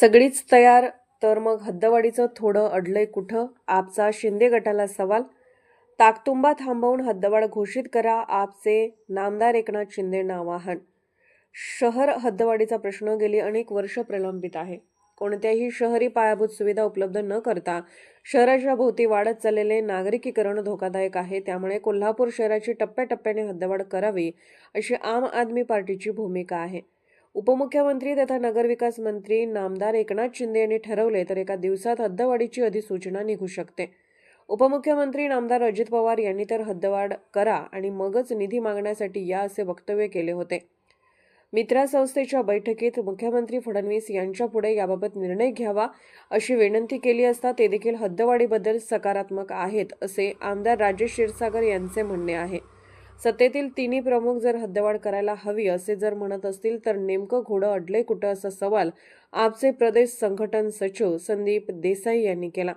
सगळीच तयार तर मग हद्दवाडीचं थोडं अडलंय कुठं? आपचा शिंदे गटाला सवाल. ताकतुंबा थांबवून हद्दवाड घोषित करा आपचे नामदार एकनाथ शिंदेंना आवाहन शहर हद्दवाडीचा प्रश्न गेली अनेक वर्ष प्रलंबित आहे. कोणत्याही शहरी पायाभूत सुविधा उपलब्ध न करता शहराच्या भोवती वाढत चाललेले नागरिकीकरण धोकादायक आहे. त्यामुळे कोल्हापूर शहराची टप्प्याटप्प्याने हद्दवाढ करावी अशी आम आदमी पार्टीची भूमिका आहे. उपमुख्यमंत्री तथा नगरविकास मंत्री नामदार एकनाथ शिंदे यांनी ठरवले तर एका दिवसात हद्दवाढीची अधिसूचना निघू शकते. उपमुख्यमंत्री नामदार अजित पवार यांनी तर हद्दवाढ करा आणि मगच निधी मागण्यासाठी या असे वक्तव्य केले होते. मित्रा संस्थेच्या बैठकीत मुख्यमंत्री फडणवीस यांच्यापुढे याबाबत निर्णय घ्यावा अशी विनंती केली असता ते देखील हद्दवाढीबद्दल सकारात्मक आहेत असे आमदार राजेश क्षीरसागर यांचे म्हणणे आहे. सत्तेतील तिन्ही प्रमुख जर हद्दवाढ करायला हवी असे जर म्हणत असतील तर नेमकं घोडं अडले कुठं असा सवाल आपचे प्रदेश संघटन सचिव संदीप देसाई यांनी केला.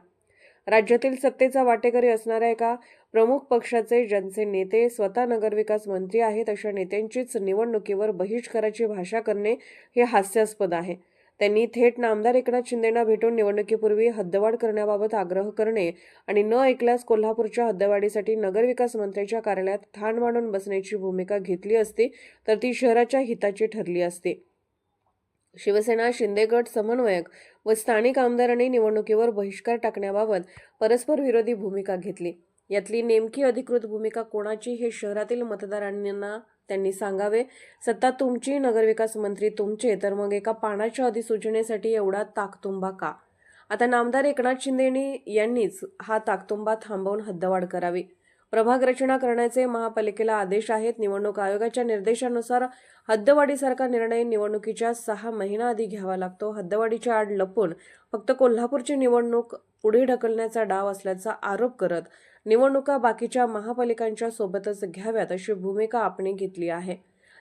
राज्यातील सत्तेचा वाटेकरी असणाऱ्या एका प्रमुख पक्षाचे ज्यांचे नेते स्वतः नगरविकास मंत्री आहेत अशा नेत्यांचीच निवडणुकीवर बहिष्काराची भाषा करणे हे हास्यास्पद आहे. त्यांनी थेट नामदार एकनाथ शिंदेना भेटून निवडणुकीपूर्वी हद्दवाढ करण्याबाबत आग्रह करणे आणि न ऐकल्यास कोल्हापूरच्या हद्दवाढीसाठी नगरविकास मंत्र्याच्या कार्यालयात ठाण मांडून बसण्याची भूमिका घेतली असती तर ती शहराच्या हिताची ठरली असती. शिवसेना शिंदेगट समन्वयक व स्थानिक आमदारांनी निवडणुकीवर बहिष्कार टाकण्याबाबत परस्पर विरोधी भूमिका घेतली. यातली नेमकी अधिकृत भूमिका कोणाची हे शहरातील मतदारांना त्यांनी सांगावे. सत्ता तुमची नगरविकास मंत्री तुमचे तर मग एका पानाच्या अधिसूचनेसाठी एवढा ताकतुंबा का? आता नामदार एकनाथ शिंदेनी यांनीच हा ताकतुंबा थांबवून हद्दवाढ करावी. प्रभाग रचना करण्याचे महापालिकेला आदेश आहेत. निवडणूक आयोगाच्या निर्देशानुसार हद्दवाढीसारखा निर्णय निवडणुकीच्या सहा महिना आधी घ्यावा लागतो. हद्दवाढीच्या आड लपून फक्त कोल्हापूरची निवडणूक पुढे ढकलण्याचा डाव असल्याचा आरोप करत निवडणुका बाकीच्या महापालिकांच्या सोबतच घ्याव्यात अशी भूमिका आपण घेतली आहे.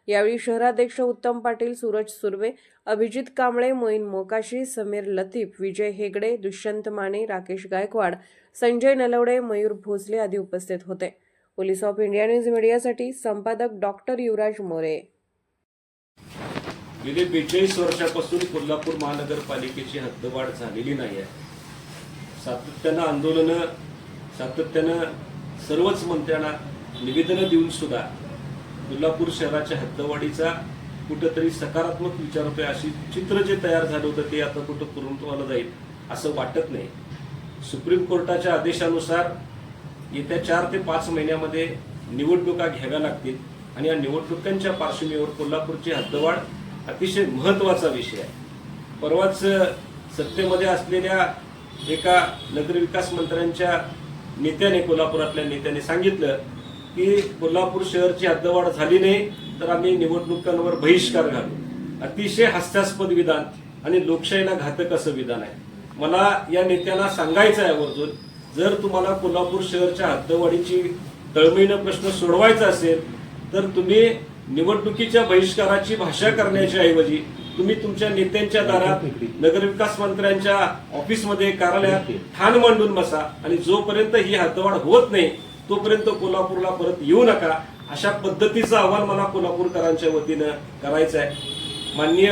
यावेळी शहराध्यक्ष उत्तम पाटील सूरज सुर्वे अभिजित कांबळे मोईन मोकाशी समीर लतीफ विजय हेगडे दुष्यंत माने राकेश गायकवाड संजय नलवडे मयूर भोसले आदी उपस्थित होते. पोलीस ऑफ इंडिया न्यूज मीडियासाठी संपादक डॉक्टर युवराज मोरे. गेले बेचाळीस वर्षापासून कोल्हापूर महानगरपालिकेची हद्दवाढ झालेली नाही आहे. सातत्यानं आंदोलनं सातत्यानं सर्वच मंत्र्यांना निवेदनं देऊन सुद्धा कोल्हापूर शहराच्या हद्दवाढीचा कुठंतरी सकारात्मक विचार होतोय अशी चित्र जे तयार झालं होतं ते आता कुठं पूर्णत्वाला जाईल असं वाटत नाही. सुप्रीम कोर्टाच्या आदेशानुसार येत्या चार ते पाच महिन्यामध्ये निवडणुका घ्याव्या लागतील आणि या निवडणुकांच्या पार्श्वभूमीवर कोल्हापूरची हद्दवाढ अतिशय महत्त्वाचा विषय आहे. परवाच सत्तेमध्ये असलेल्या एका नगरविकास मंत्र्यांच्या नेत्याने कोल्हापुरातल्या नेत्याने सांगितलं की कोल्हापूर शहरची हद्दवाढ झाली नाही तर आम्ही निवडणुकांवर बहिष्कार घालू. अतिशय हास्यास्पद विधान आणि लोकशाहीला घातक असं विधान आहे. मला या नेत्याला सांगायचं आहे आवर्जून जर तुम्हाला कोल्हापूर शहरच्या हद्दवाढीची तळमळीनं प्रश्न सोडवायचा असेल तर तुम्ही निवडणुकीच्या बहिष्काराची भाषा करण्याच्या ऐवजी तुम्ही तुमच्या नेत्यांच्या दारात नगरविकास मंत्र्यांच्या ऑफिसमध्ये कार्यालयात ठाण मांडून बसा आणि जोपर्यंत ही हद्दवाढ होत नाही तोपर्यंत कोल्हापूरला परत येऊ नका. अशा पद्धतीचं आव्हान मला कोल्हापूरकरांच्या वतीनं करायचं आहे. माननीय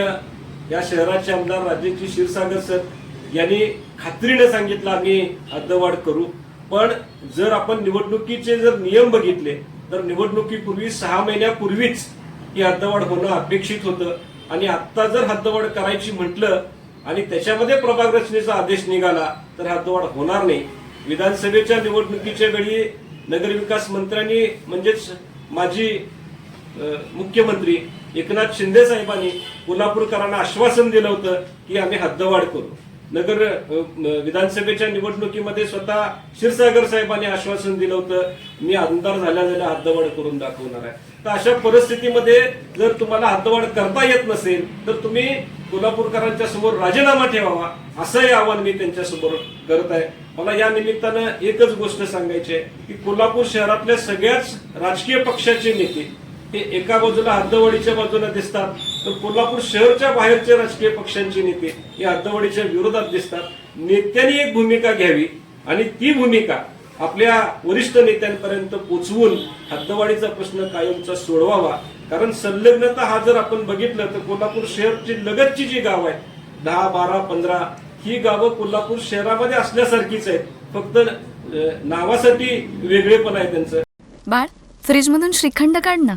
या शहराचे आमदार राजेशजी क्षीरसागर सर यांनी खात्रीने सांगितलं आम्ही हद्दवाढ करू. पण जर आपण निवडणुकीचे जर नियम बघितले तर निवडणुकीपूर्वी सहा महिन्यापूर्वीच ही हद्दवाढ होणं अपेक्षित होतं. आणि आत्ता जर हद्दवाढ करायची म्हटलं आणि त्याच्यामध्ये प्रभाग रचनेचा आदेश निघाला तर हद्दवाढ होणार नाही. विधानसभेच्या निवडणुकीच्या वेळी नगरविकास मंत्र्यांनी म्हणजेच माजी मुख्यमंत्री एकनाथ शिंदे साहेबांनी कोल्हापूरकरांना आश्वासन दिलं होतं की आम्ही हद्दवाढ करू. नगर विधानसभेच्या निवडणुकीमध्ये स्वतः क्षीरसागर साहेबांनी आश्वासन दिलं होतं मी आमदार झाल्या झाल्या हद्दवाढ करून दाखवणार आहे. तर अशा परिस्थितीमध्ये जर तुम्हाला हद्दवाढ करता येत नसेल तर तुम्ही कोल्हापूरकरांच्या समोर राजीनामा ठेवावा असंही आवाहन मी त्यांच्यासमोर करत आहे. मला या निमित्तानं एकच गोष्ट सांगायची आहे की कोल्हापूर शहरातल्या सगळ्याच राजकीय पक्षाचे नेते हे एका बाजूला हद्दवाडीच्या बाजूला दिसतात तर कोल्हापूर शहरच्या बाहेरचे राजकीय पक्षांचे नेते हे हद्दवाडीच्या विरोधात दिसतात. नेत्यांनी एक भूमिका घ्यावी आणि ती भूमिका आपल्या वरिष्ठ नेत्यांपर्यंत पोचवून हद्दवाडीचा प्रश्न कायमचा सोडवावा. कारण संलग्नता हा जर आपण बघितलं तर कोल्हापूर शहरची लगतची जी गाव आहेत दहा बारा पंधरा ही गावं कोल्हापूर शहरामध्ये असल्यासारखीच आहेत. फक्त नावासाठी वेगळेपण आहे त्यांचं. बाळ फ्रीजमधून श्रीखंड काढ ना.